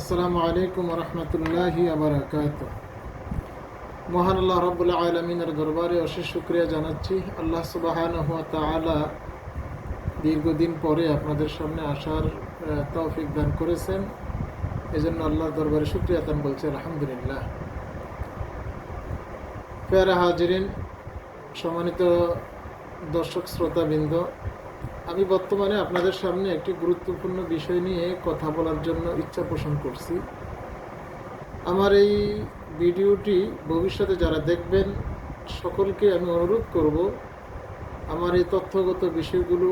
আসসালামু আলাইকুম রহমতুল্লাহি আবরাকাত মহান আল্লাহ রব্বুল্লাহ আলমিনের দরবারে অশেষ শুক্রিয়া জানাচ্ছি। আল্লাহ সুবাহান তালা দীর্ঘদিন পরে আপনাদের সামনে আসার তৌফিক দান করেছেন। এজন্য আল্লাহর দরবারে শুক্রিয়া দান বলছে, আলহামদুলিল্লাহ। পেয়ারা হাজিরিন, সম্মানিত দর্শক, শ্রোতাবৃন্দ আমি বর্তমানে আপনাদের সামনে একটি গুরুত্বপূর্ণ বিষয় নিয়ে কথা বলার জন্য ইচ্ছা পোষণ করছি। আমার এই ভিডিওটি ভবিষ্যতে যারা দেখবেন, সকলকে আমি অনুরোধ করব, আমার এই তথ্যগত বিষয়গুলো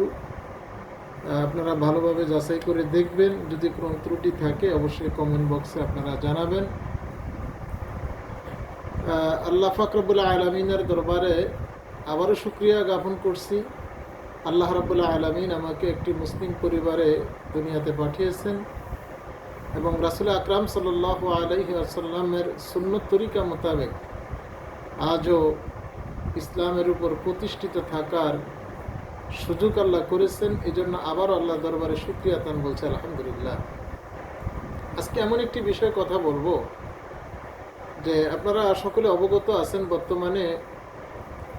আপনারা ভালোভাবে যাচাই করে দেখবেন। যদি কোনো ত্রুটি থাকে, অবশ্যই কমেন্ট বক্সে আপনারা জানাবেন। আল্লাহ ফাকরবুল্লাহ আলমিনের দরবারে আবারও শুক্রিয়া জ্ঞাপন করছি। আল্লাহ রাবুল্লাহ আলমিন আমাকে একটি মুসলিম পরিবারে দুনিয়াতে পাঠিয়েছেন এবং রাসুল আকরাম সাল আলহি আসাল্লামের সুন্নত তরিকা মোতাবেক আজও ইসলামের উপর প্রতিষ্ঠিত থাকার সুযোগ আল্লাহ করেছেন। এই জন্য আবার আল্লাহ দরবারে শুক্রিয়া তান বলছে আলহামদুলিল্লাহ। আজকে এমন একটি বিষয়ে কথা বলব যে আপনারা সকলে অবগত আছেন বর্তমানে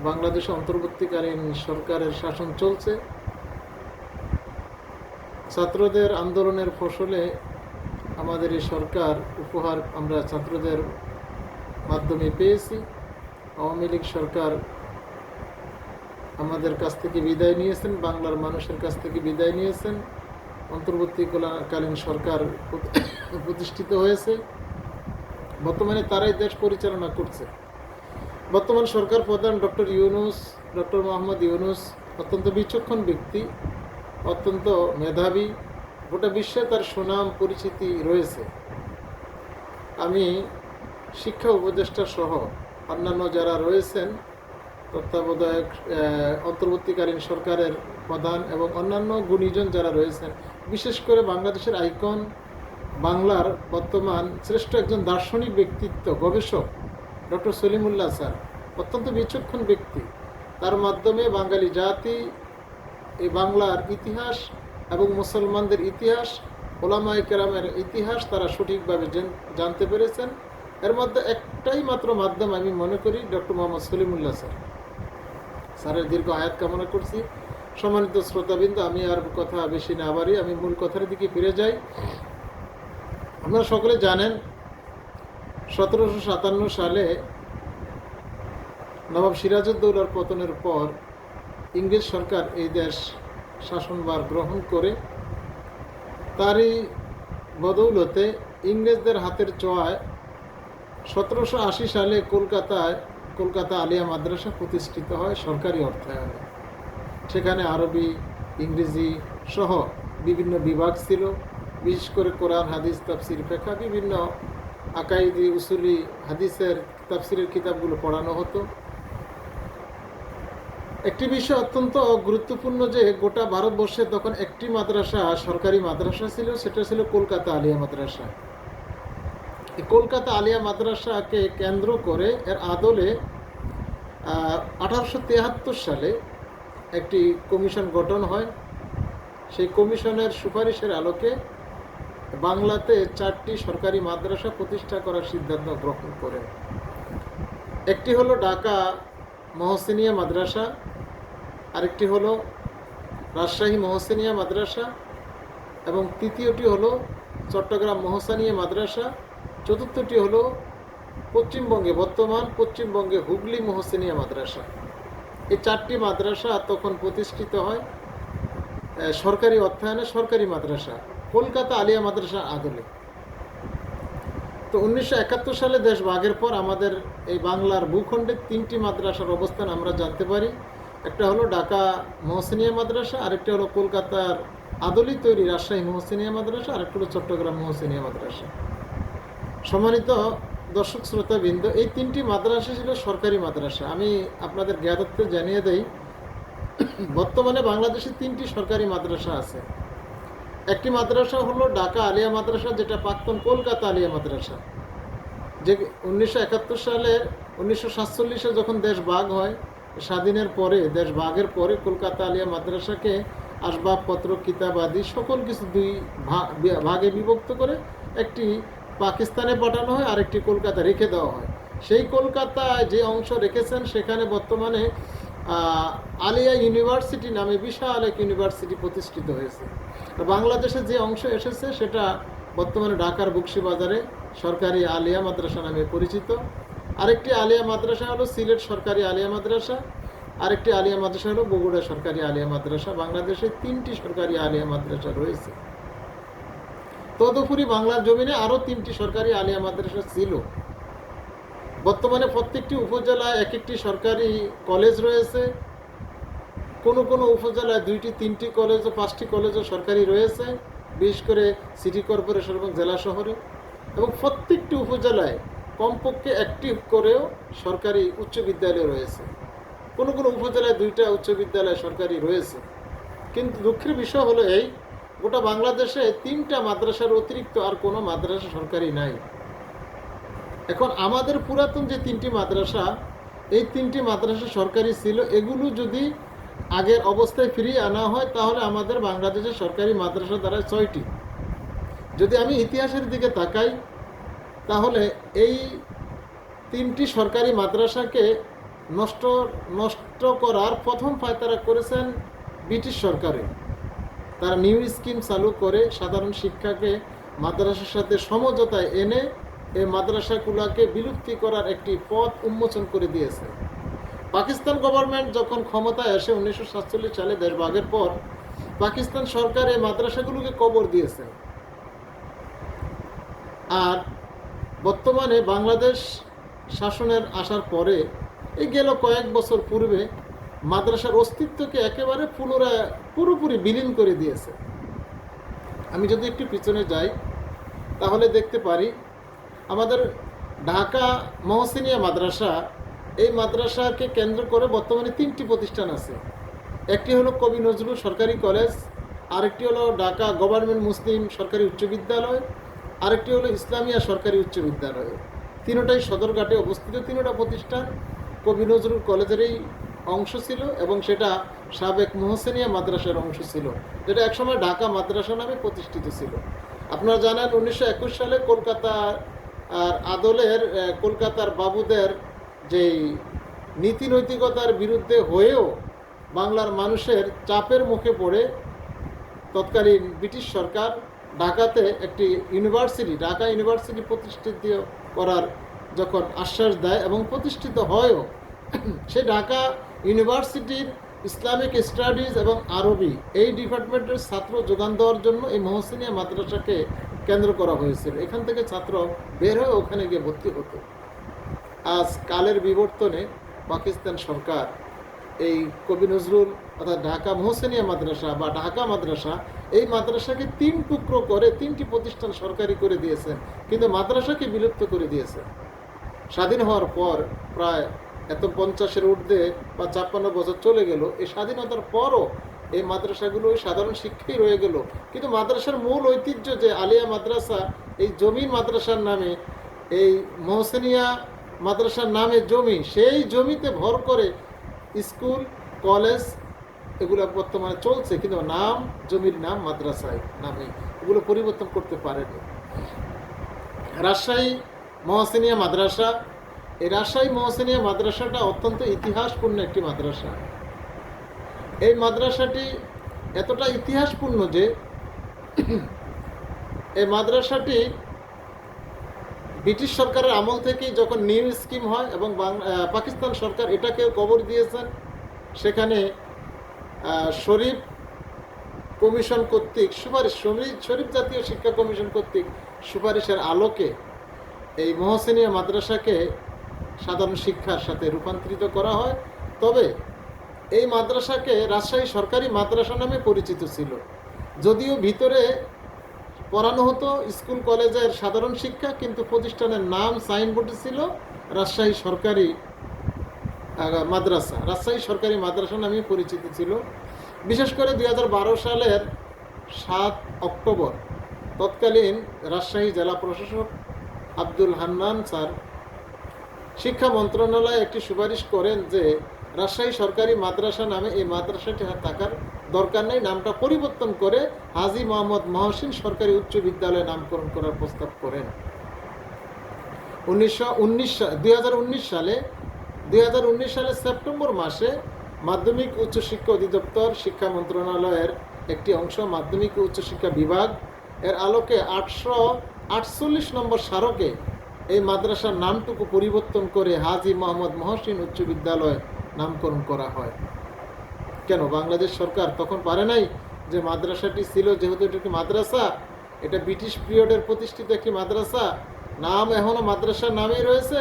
বাংলাদেশ অন্তর্বর্তীকালীন সরকারের শাসন চলছে। ছাত্রদের আন্দোলনের ফসলে আমাদের এই সরকার উপহার আমরা ছাত্রদের মাধ্যমে পেয়েছি। আওয়ামী লীগ সরকার আমাদের কাছ থেকে বিদায় নিয়েছেন, বাংলার মানুষের কাছ থেকে বিদায় নিয়েছেন। অন্তর্বর্তীকালীন সরকার প্রতিষ্ঠিত হয়েছে। বর্তমানে তারাই দেশ পরিচালনা করছে। বর্তমান সরকার প্রধান ডক্টর ইউনুস, ডক্টর মোহাম্মদ ইউনুস অত্যন্ত বিচক্ষণ ব্যক্তি, অত্যন্ত মেধাবী, গোটা বিশ্বে তার সুনাম, পরিচিতি রয়েছে। আমি শিক্ষা উপদেষ্টা সহ অন্যান্য যারা রয়েছেন, তত্ত্বাবধায়ক অন্তর্বর্তীকালীন সরকারের প্রধান এবং অন্যান্য গুণীজন যারা রয়েছেন, বিশেষ করে বাংলাদেশের আইকন, বাংলার বর্তমান শ্রেষ্ঠ একজন দার্শনিক ব্যক্তিত্ব, গবেষক ডক্টর সলিমুল্লাহ স্যার, অত্যন্ত বিচক্ষণ ব্যক্তি। তার মাধ্যমে বাঙালি জাতি, এই বাংলার ইতিহাস এবং মুসলমানদের ইতিহাস ওলামাই কেরামের ইতিহাস তারা সঠিকভাবে জানতে পেরেছেন। এর মধ্যে একটাই মাত্র মাধ্যম আমি মনে করি ডক্টর মোহাম্মদ সলিমুল্লাহ স্যার। স্যারের দীর্ঘ আয়াত কামনা করছি। সম্মানিত শ্রোতাবৃন্দ, আমি আর কথা বেশি না বাড়ি আমি মূল কথার দিকে ফিরে যাই। আপনারা সকলে জানেন সতেরোশো সাতান্ন সালে নবাব সিরাজউদ্দৌলার পতনের পর ইংরেজ সরকার এই দেশ শাসনভার গ্রহণ করে। তারই বদৌলতে ইংরেজদের হাতের চোয়ায় সতেরোশো আশি সালে কলকাতায় কলকাতা আলিয়া মাদ্রাসা প্রতিষ্ঠিত হয় সরকারি অর্থায়নে। সেখানে আরবি, ইংরেজি সহ বিভিন্ন বিভাগ ছিল। বিশেষ করে কোরআন, হাদিস, তাফসির ফেকা বিভিন্ন আকাইদি, উসুলি, হাদিসের, তাফসিরের কিতাবগুলো পড়ানো হতো। একটি বিষয় অত্যন্ত গুরুত্বপূর্ণ যে, গোটা ভারতবর্ষে তখন একটি মাদ্রাসা সরকারি মাদ্রাসা ছিল, সেটা ছিল কলকাতা আলিয়া মাদ্রাসা। কলকাতা আলিয়া মাদ্রাসাকে কেন্দ্র করে এর আদলে আঠারোশো সালে একটি কমিশন গঠন হয়। সেই কমিশনের সুপারিশের আলোকে বাংলাতে চারটি সরকারি মাদ্রাসা প্রতিষ্ঠা করার সিদ্ধান্ত গ্রহণ করে। একটি হলো ঢাকা মহসিনিয়া মাদ্রাসা, আরেকটি হলো রাজশাহী মহসিনিয়া মাদ্রাসা, এবং তৃতীয়টি হলো চট্টগ্রাম মহসানিয়া মাদ্রাসা, চতুর্থটি হলো পশ্চিমবঙ্গে, বর্তমান পশ্চিমবঙ্গে হুগলি মহসিনিয়া মাদ্রাসা। এই চারটি মাদ্রাসা তখন প্রতিষ্ঠিত হয় সরকারি অর্থায়নে সরকারি মাদ্রাসা। কলকাতা আলিয়া মাদ্রাসা আদলে তো উনিশশো একাত্তর সালে দেশ ভাগের পর আমাদের এই বাংলার ভূখণ্ডে তিনটি মাদ্রাসার অবস্থান আমরা জানতে পারি। একটা হলো ঢাকা মহসিনিয়া মাদ্রাসা, আরেকটা হলো কলকাতার আদলি তৈরি রাজশাহী মহসিনিয়া মাদ্রাসা, আরেকটা হলো চট্টগ্রাম মহসিনিয়া মাদ্রাসা। সম্মানিত দর্শক, শ্রোতাবৃন্দ, এই তিনটি মাদ্রাসা ছিল সরকারি মাদ্রাসা। আমি আপনাদের জ্ঞাতত্বে জানিয়ে দেই, বর্তমানে বাংলাদেশে তিনটি সরকারি মাদ্রাসা আছে। একটি মাদ্রাসা হলো ঢাকা আলিয়া মাদ্রাসা, যেটা প্রাক্তন কলকাতা আলিয়া মাদ্রাসা। যে উনিশশো একাত্তর সালে, উনিশশো সাতচল্লিশে যখন দেশ ভাগ হয়, স্বাধীনের পরে, দেশ ভাগের পরে কলকাতা আলিয়া মাদ্রাসাকে আসবাবপত্র, কিতাব আদি সকল কিছু দুই ভাগে বিভক্ত করে একটি পাকিস্তানে পাঠানো হয় আর একটি কলকাতা রেখে দেওয়া হয়। সেই কলকাতায় যে অংশ রেখেছেন, সেখানে বর্তমানে আলিয়া ইউনিভার্সিটি নামে বিশাল এক ইউনিভার্সিটি প্রতিষ্ঠিত হয়েছে। আর বাংলাদেশে যে অংশ এসেছে সেটা বর্তমানে ঢাকার বক্সিবাজারে সরকারি আলিয়া মাদ্রাসা নামে পরিচিত। আরেকটি আলিয়া মাদ্রাসা হলো সিলেট সরকারি আলিয়া মাদ্রাসা। আরেকটি আলিয়া মাদ্রাসা হলো বগুড়া সরকারি আলিয়া মাদ্রাসা। বাংলাদেশে তিনটি সরকারি আলিয়া মাদ্রাসা রয়েছে। তদুপরি বাংলার জমিনে আরও তিনটি সরকারি আলিয়া মাদ্রাসা ছিল। বর্তমানে প্রত্যেকটি উপজেলায় এক একটি সরকারি কলেজ রয়েছে। কোনো কোনো উপজেলায় দুইটি, তিনটি কলেজ ও পাঁচটি কলেজও সরকারি রয়েছে, বিশেষ করে সিটি কর্পোরেশন এবং জেলা শহরে। এবং প্রত্যেকটি উপজেলায় কমপক্ষে একটি করেও সরকারি উচ্চ বিদ্যালয় রয়েছে। কোনো কোনো উপজেলায় দুইটা উচ্চ বিদ্যালয় সরকারি রয়েছে। কিন্তু দুঃখের বিষয় হলো এই, গোটা বাংলাদেশে তিনটা মাদ্রাসার অতিরিক্ত আর কোনো মাদ্রাসা সরকারি নাই। এখন আমাদের পুরাতন যে তিনটি মাদ্রাসা, এই তিনটি মাদ্রাসা সরকারি ছিল, এগুলো যদি আগের অবস্থায় ফিরিয়ে আনা হয়, তাহলে আমাদের বাংলাদেশের সরকারি মাদ্রাসা দ্বারা ছয়টি। যদি আমি ইতিহাসের দিকে তাকাই, তাহলে এই তিনটি সরকারি মাদ্রাসাকে নষ্ট নষ্ট করার প্রথম পায়তারা করেছেন ব্রিটিশ সরকারে। তারা নিউ স্কিম চালু করে সাধারণ শিক্ষাকে মাদ্রাসার সাথে সমঝোতায় এনে এই মাদ্রাসাগুলোকে বিলুপ্তি করার একটি পথ উন্মোচন করে দিয়েছে। পাকিস্তান গভর্নমেন্ট যখন ক্ষমতায় আসে উনিশশো সাতচল্লিশ সালে দেশভাগের পর, পাকিস্তান সরকার এই মাদ্রাসাগুলোকে কবর দিয়েছে। আর বর্তমানে বাংলাদেশ শাসনের আসার পরে, এই গেল কয়েক বছর পূর্বে মাদ্রাসার অস্তিত্বকে একেবারে পুনরায় পুরোপুরি বিলীন করে দিয়েছে। আমি যদি একটু পিছনে যাই, তাহলে দেখতে পারি, আমাদের ঢাকা মহসিনিয়া মাদ্রাসা এই মাদ্রাসাকে কেন্দ্র করে বর্তমানে তিনটি প্রতিষ্ঠান আছে। একটি হলো কবি নজরুল সরকারি কলেজ, আরেকটি হলো ঢাকা গভর্নমেন্ট মুসলিম সরকারি উচ্চ বিদ্যালয়, আরেকটি হলো ইসলামিয়া সরকারি উচ্চ বিদ্যালয়। তিনোটাই সদরঘাটে অবস্থিত, তিনোটা প্রতিষ্ঠান কবি নজরুল কলেজেরই অংশ ছিল এবং সেটা সাবেক মোহসেনিয়া মাদ্রাসার অংশ ছিল, যেটা একসময় ঢাকা মাদ্রাসা নামে প্রতিষ্ঠিত ছিল। আপনারা জানেন উনিশশো একুশ সালে কলকাতা আর আদলের কলকাতার বাবুদের যেই নীতি নৈতিকতার বিরুদ্ধে হয়েও বাংলার মানুষের চাপের মুখে পড়ে তৎকালীন ব্রিটিশ সরকার ঢাকাতে একটি ইউনিভার্সিটি, ঢাকা ইউনিভার্সিটি প্রতিষ্ঠিত করার যখন আশ্বাস দেয় এবং প্রতিষ্ঠিত হয়ও সে ঢাকা ইউনিভার্সিটির ইসলামিক স্টাডিজ এবং আরবি এই ডিপার্টমেন্টের ছাত্র যোগান দেওয়ার জন্য এই মহসিনিয়া মাদ্রাসাকে কেন্দ্র করা হয়েছিল। এখান থেকে ছাত্র বের হয়ে ওখানে গিয়ে ভর্তি হতো। আজ কালের বিবর্তনে পাকিস্তান সরকার এই কবি নজরুল অর্থাৎ ঢাকা মোহসেনিয়া মাদ্রাসা বা ঢাকা মাদ্রাসা এই মাদ্রাসাকে তিন টুকরো করে, তিনটি প্রতিষ্ঠান সরকারি করে দিয়েছেন, কিন্তু মাদ্রাসাকে বিলুপ্ত করে দিয়েছে। স্বাধীন হওয়ার পর প্রায় এত পঞ্চাশের ঊর্ধ্বে বা ছাপ্পান্ন বছর চলে গেল, এই স্বাধীনতার পরও এই মাদ্রাসাগুলো ওই সাধারণ শিক্ষাই রয়ে গেল। কিন্তু মাদ্রাসার মূল ঐতিহ্য যে আলিয়া মাদ্রাসা, এই জমির মাদ্রাসার নামে এই মহসেনিয়া মাদ্রাসার নামে জমি, সেই জমিতে ভর করে স্কুল, কলেজ এগুলো বর্তমানে চলছে, কিন্তু নাম, জমির নাম মাদ্রাসায় নামে, এগুলো পরিবর্তন করতে পারেনি। রাজশাহী মহাসিনিয়া মাদ্রাসা, এই রাজশাহী মহাসিনিয়া মাদ্রাসাটা অত্যন্ত ইতিহাসপূর্ণ একটি মাদ্রাসা। এই মাদ্রাসাটি এতটা ইতিহাসপূর্ণ যে, এই মাদ্রাসাটি ব্রিটিশ সরকারের আমল থেকেই যখন নিউ স্কিম হয় এবং পাকিস্তান সরকার এটাকে কবর দিয়েছেন, সেখানে শরীফ কমিশন কর্তৃক, সুপারিশ শরীফ শরীফ জাতীয় শিক্ষা কমিশন কর্তৃক সুপারিশের আলোকে এই মহসিনিয়া মাদ্রাসাকে সাধারণ শিক্ষার সাথে রূপান্তরিত করা হয়। তবে এই মাদ্রাসাকে রাজশাহী সরকারি মাদ্রাসা নামে পরিচিত ছিল। যদিও ভিতরে পড়ানো হতো স্কুল, কলেজের সাধারণ শিক্ষা, কিন্তু প্রতিষ্ঠানের নাম সাইনবোর্ডে ছিল রাজশাহী সরকারি মাদ্রাসা। রাজশাহী সরকারি মাদ্রাসা নামে পরিচিত ছিল। বিশেষ করে দু হাজার বারো সালের সাত অক্টোবর, তৎকালীন রাজশাহী জেলা প্রশাসক আব্দুল হান্নান স্যার শিক্ষা মন্ত্রণালয় একটি সুপারিশ করেন যে, রাজশাহী সরকারি মাদ্রাসা নামে এই মাদ্রাসাটি থাকার দরকার নেই, নামটা পরিবর্তন করে হাজি মোহাম্মদ মহসিন সরকারি উচ্চ বিদ্যালয়ে নামকরণ করার প্রস্তাব করেন। উনিশশো উনিশ সালে, দুই সালে সেপ্টেম্বর মাসে মাধ্যমিক উচ্চশিক্ষা অধিদপ্তর শিক্ষা মন্ত্রণালয়ের একটি অংশ মাধ্যমিক উচ্চশিক্ষা বিভাগ, এর আলোকে আটশো আটচল্লিশ নম্বর স্মারকে এই মাদ্রাসার নামটুকু পরিবর্তন করে হাজি মোহাম্মদ মহসিন উচ্চ বিদ্যালয় নামকরণ করা হয়। কেন? বাংলাদেশ সরকার তখন পারে নাই যে মাদ্রাসাটি ছিল, যেহেতু এটা একটি মাদ্রাসা, এটা ব্রিটিশ পিরিয়ডের প্রতিষ্ঠিত একটি মাদ্রাসা, নাম এখনও মাদ্রাসার নামেই রয়েছে।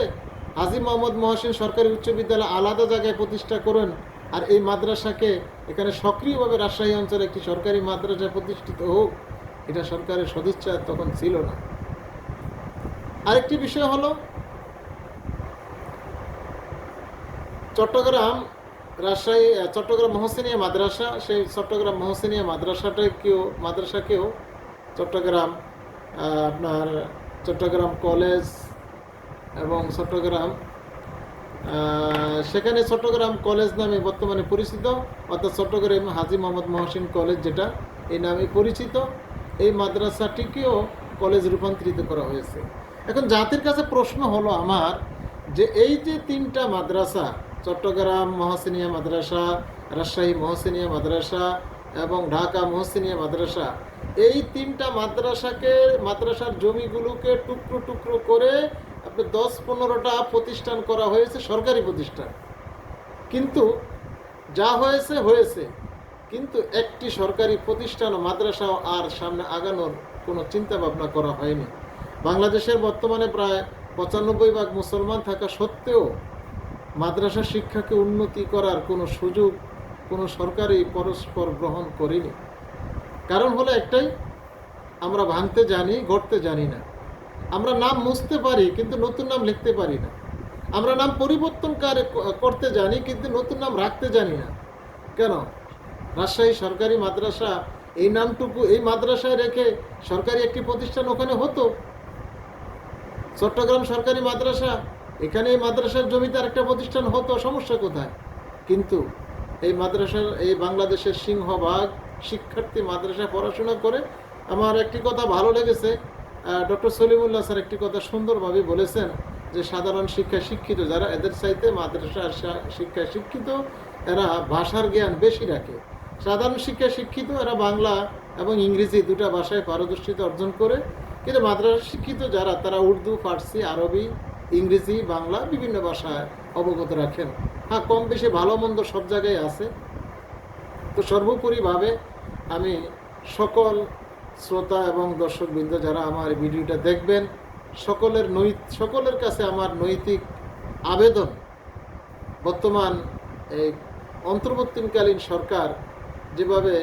হাজি মোহাম্মদ মহসিন সরকারি উচ্চ বিদ্যালয় আলাদা জায়গায় প্রতিষ্ঠা করেন আর এই মাদ্রাসাকে এখানে সক্রিয়ভাবে রাজশাহী অঞ্চলে একটি সরকারি মাদ্রাসা প্রতিষ্ঠিত হোক, এটা সরকারের সদিচ্ছা তখন ছিল না। আরেকটি বিষয় হলো, চট্টগ্রাম রাজশাহী চট্টগ্রাম মহসিনিয়া মাদ্রাসা, সেই চট্টগ্রাম মহসিনিয়া মাদ্রাসাটাকেও মাদ্রাসাকেও চট্টগ্রাম আপনার চট্টগ্রাম কলেজ এবং চট্টগ্রাম সেখানে চট্টগ্রাম কলেজ নামে বর্তমানে পরিচিত, অর্থাৎ চট্টগ্রাম হাজি মোহাম্মদ মহসিন কলেজ যেটা, এই নামে পরিচিত। এই মাদ্রাসাটিকেও কলেজ রূপান্তরিত করা হয়েছে। এখন জাতির কাছে প্রশ্ন হলো আমার যে এই যে তিনটা মাদ্রাসা চট্টগ্রাম মহসিনিয়া মাদ্রাসা, রাজশাহী মহসিনিয়া মাদ্রাসা এবং ঢাকা মহসিনিয়া মাদ্রাসা। এই তিনটা মাদ্রাসাকে, মাদ্রাসার জমিগুলোকে টুকরো টুকরো করে আপনার দশ পনেরোটা প্রতিষ্ঠান করা হয়েছে, সরকারি প্রতিষ্ঠান। কিন্তু যা হয়েছে হয়েছে। কিন্তু একটি সরকারি প্রতিষ্ঠান ও মাদ্রাসাও আর সামনে আগানোর কোনো চিন্তা ভাবনা করা হয়নি। বাংলাদেশের বর্তমানে প্রায় পঁচানব্বই ভাগ মুসলমান থাকা সত্ত্বেও মাদ্রাসা শিক্ষাকে উন্নতি করার কোনো সুযোগ কোনো সরকারি পরস্পর গ্রহণ করেনি। কারণ হলো একটাই, আমরা ভাঙতে জানি, গড়তে জানি না। আমরা নাম মুছতে পারি, কিন্তু নতুন নাম লিখতে পারি না। আমরা নাম পরিবর্তন করতে জানি, কিন্তু নতুন নাম রাখতে জানি না। কেন? রাজশাহী সরকারি মাদ্রাসা এই নামটুকু, এই মাদ্রাসায় রেখে সরকারি একটি প্রতিষ্ঠান ওখানে হতো? চট্টগ্রাম সরকারি মাদ্রাসা এখানে এই মাদ্রাসার জমিতে আরেকটা প্রতিষ্ঠান হতো, সমস্যা কোথায়? কিন্তু এই মাদ্রাসার, এই বাংলাদেশের সিংহভাগ শিক্ষার্থী মাদ্রাসায় পড়াশোনা করে। আমার একটি কথা ভালো লেগেছে ডক্টর সলিমুল্লাহ স্যার একটি কথা সুন্দরভাবে বলেছেন যে, সাধারণ শিক্ষায় শিক্ষিত যারা, এদের চাইতে মাদ্রাসার শা- শিক্ষায় শিক্ষিত, এরা ভাষার জ্ঞান বেশি রাখে। সাধারণ শিক্ষায় শিক্ষিত, এরা বাংলা এবং ইংরেজি দুটা ভাষায় পারদর্শিতা অর্জন করে। কিন্তু মাদ্রাসা শিক্ষিত যারা, তারা উর্দু, ফার্সি, আরবি ইংরেজি, বাংলা বিভিন্ন ভাষায় অবগত রাখেন। হ্যাঁ কম বেশি ভালো মন্দ সব জায়গায় আছে। তো সর্বোপরিভাবে আমি সকল শ্রোতা এবং দর্শকবৃন্দ যারা আমার ভিডিওটা দেখবেন, সকলের নৈ সকলের কাছে আমার নৈতিক আবেদন। বর্তমান এই অন্তর্বর্তীকালীন সরকার যেভাবে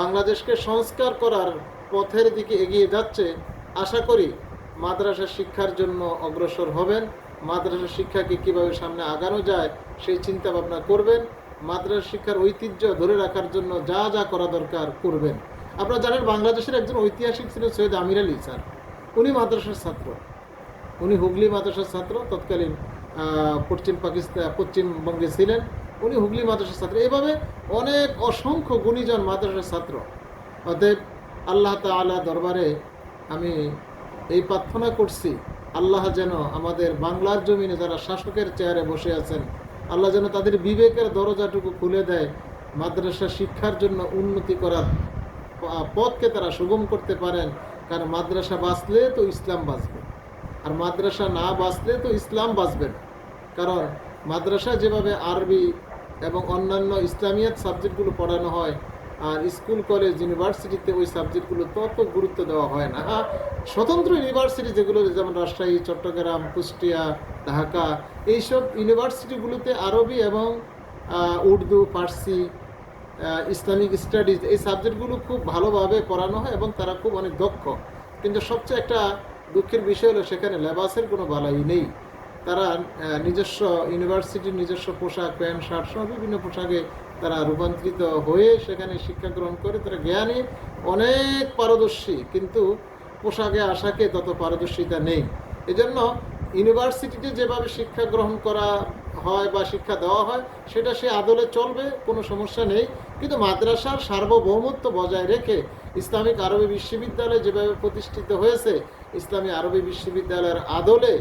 বাংলাদেশকে সংস্কার করার পথের দিকে এগিয়ে যাচ্ছে, আশা করি মাদ্রাসা শিক্ষার জন্য অগ্রসর হবেন। মাদ্রাসা শিক্ষাকে কীভাবে সামনে আগানো যায়, সেই চিন্তা ভাবনা করবেন। মাদ্রাসা শিক্ষার ঐতিহ্য ধরে রাখার জন্য যা যা করা দরকার করবেন। আপনারা জানেন, বাংলাদেশের একজন ঐতিহাসিক ছিলেন সৈয়দ আমির আলী স্যার। উনি মাদ্রাসার ছাত্র। উনি হুগলি মাদ্রাসার ছাত্র, তৎকালীন পশ্চিম পাকিস্তান পশ্চিমবঙ্গে ছিলেন। উনি হুগলি মাদ্রাসার ছাত্র। এভাবে অনেক অসংখ্য গুণীজন মাদ্রাসার ছাত্র। অতএব আল্লাহ তাআলা দরবারে আমি এই প্রার্থনা করছি, আল্লাহ যেন আমাদের বাংলার জমিনে যারা শাসকের চেয়ারে বসে আছেন, আল্লাহ যেন তাদের বিবেকের দরজাটুকু খুলে দেয়, মাদ্রাসা শিক্ষার জন্য উন্নতি করার পথকে তারা সুগম করতে পারেন, কারণ মাদ্রাসা বাঁচলে তো ইসলাম বাঁচবে। আর মাদ্রাসা না বাঁচলে তো ইসলাম বাঁচবে না। কারণ মাদ্রাসা যেভাবে আরবি এবং অন্যান্য ইসলামিয়াত সাবজেক্টগুলো পড়ানো হয় আর স্কুল, কলেজ, ইউনিভার্সিটিতে ওই সাবজেক্টগুলো তত গুরুত্ব দেওয়া হয় না। স্বতন্ত্র ইউনিভার্সিটি যেগুলো যেমন রাজশাহী, চট্টগ্রাম, কুষ্টিয়া, ঢাকা, এইসব ইউনিভার্সিটিগুলোতে আরবি এবং উর্দু, ফার্সি ইসলামিক স্টাডিজ এই সাবজেক্টগুলো খুব ভালোভাবে পড়ানো হয় এবং তারা খুব অনেক দক্ষ। কিন্তু সবচেয়ে একটা দুঃখের বিষয় হলো সেখানে লেবাসের কোনো বালাই নেই। তারা নিজস্ব ইউনিভার্সিটির নিজস্ব পোশাক, প্যান্ট, শার্ট সহ বিভিন্ন পোশাকে তারা রূপান্তরিত হয়ে সেখানে শিক্ষা গ্রহণ করে, তারা জ্ঞানে, অনেক পারদর্শী, কিন্তু পোশাকে, আশাকে তত পারদর্শিতা নেই। এজন্য ইউনিভার্সিটিতে যেভাবে শিক্ষা গ্রহণ করা হয় বা শিক্ষা দেওয়া হয়, সেটা সে আদলে চলবে, কোনো সমস্যা নেই। কিন্তু মাদ্রাসার সার্বভৌমত্ব বজায় রেখে ইসলামিক আরবি বিশ্ববিদ্যালয় যেভাবে প্রতিষ্ঠিত হয়েছে, ইসলামী আরবি বিশ্ববিদ্যালয়ের আদলে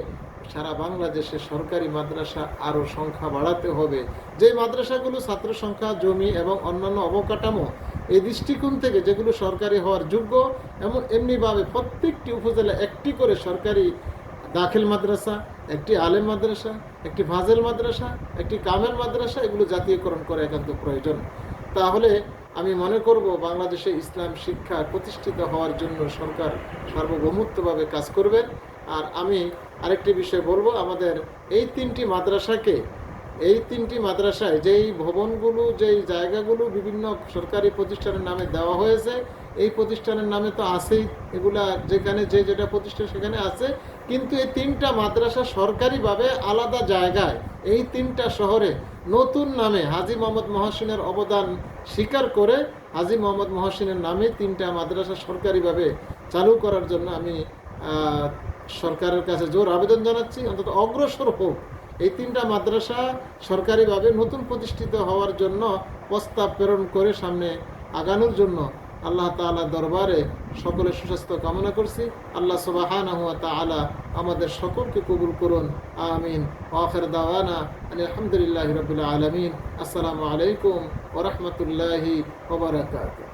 সারা বাংলাদেশে সরকারি মাদ্রাসা আরও সংখ্যা বাড়াতে হবে। যে মাদ্রাসাগুলো ছাত্র সংখ্যা, জমি এবং অন্যান্য অবকাঠামো এই দৃষ্টিকোণ থেকে যেগুলো সরকারি হওয়ার যোগ্য, এমন এমনিভাবে প্রত্যেকটি উপজেলা একটি করে সরকারি দাখিল মাদ্রাসা, একটি আলেম মাদ্রাসা, একটি ফাজেল মাদ্রাসা, একটি কামেল মাদ্রাসা, এগুলো জাতীয়করণ করা একান্ত প্রয়োজন। তাহলে আমি মনে করব বাংলাদেশে ইসলাম শিক্ষা প্রতিষ্ঠিত হওয়ার জন্য সরকার সার্বভৌমত্বভাবে কাজ করবে। আর আমি আরেকটি বিষয় বলব, আমাদের এই তিনটি মাদ্রাসাকে, এই তিনটি মাদ্রাসায় যেই ভবনগুলো, যেই জায়গাগুলো বিভিন্ন সরকারি প্রতিষ্ঠানের নামে দেওয়া হয়েছে, এই প্রতিষ্ঠানের নামে তো আছেই। এগুলা যেখানে যে যেটা প্রতিষ্ঠান সেখানে আছে। কিন্তু এই তিনটা মাদ্রাসা সরকারিভাবে আলাদা জায়গায়, এই তিনটা শহরে নতুন নামে হাজি মোহাম্মদ মহসিনের অবদান স্বীকার করে হাজি মোহাম্মদ মহসিনের নামে তিনটা মাদ্রাসা সরকারিভাবে চালু করার জন্য আমি সরকারের কাছে জোর আবেদন জানাচ্ছি, অন্তত অগ্রসর হোক। এই তিনটা মাদ্রাসা সরকারিভাবে নতুন প্রতিষ্ঠিত হওয়ার জন্য প্রস্তাব প্রেরণ করে সামনে আগানোর জন্য আল্লাহ তাআলা দরবারে সকলে সুস্বাস্থ্য কামনা করছি। আল্লাহ সুবহানাহু ওয়া তাআলা আমাদের সকলকে কবুল করুন। আমিন। আখির দাওয়ানা আলহামদুলিল্লাহি রাব্বিল আলামিন। আসসালামু আলাইকুম ওয়া রাহমাতুল্লাহি ওয়া বারাকাতুহু।